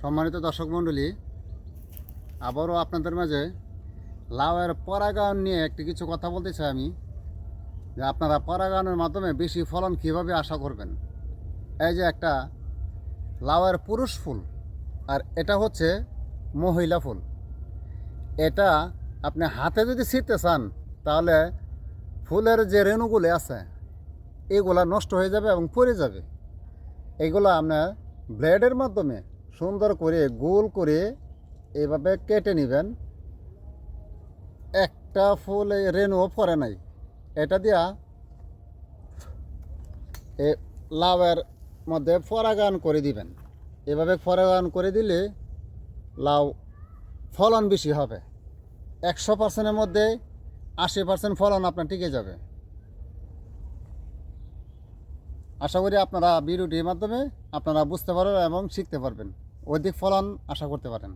সম্মানিত দর্শক মণ্ডলী, আবারও আপনাদের মাঝে লাউয়ের পরাগায়ন নিয়ে একটি কিছু কথা বলতে চাই আমি, যে আপনারা পরাগায়নের মাধ্যমে বেশি ফলন কীভাবে আশা করবেন। এই যে একটা লাউয়ের পুরুষ ফুল, আর এটা হচ্ছে মহিলা ফুল। এটা আপনি হাতে যদি ছিঁড়তে চান, তাহলে ফুলের যে রেণুগুলি আছে, এগুলা নষ্ট হয়ে যাবে এবং পড়ে যাবে। এগুলো আপনার ব্লেডের মাধ্যমে সুন্দর করে গোল করে এভাবে কেটে নেবেন। একটা ফুল রেণুও পরে নাই। এটা দিয়া এ লাউয়ের মধ্যে পরাগায়ন করে দিবেন। এভাবে পরাগায়ন করে দিলে লাউ ফলন বেশি হবে। একশো পার্সেন্টের মধ্যে আশি পার্সেন্ট ফলন আপনার টিকে যাবে। আশা করি আপনারা ভিডিওটির মাধ্যমে আপনারা বুঝতে পারবেন এবং শিখতে পারবেন। অধিক ফলন আশা করতে পারেন।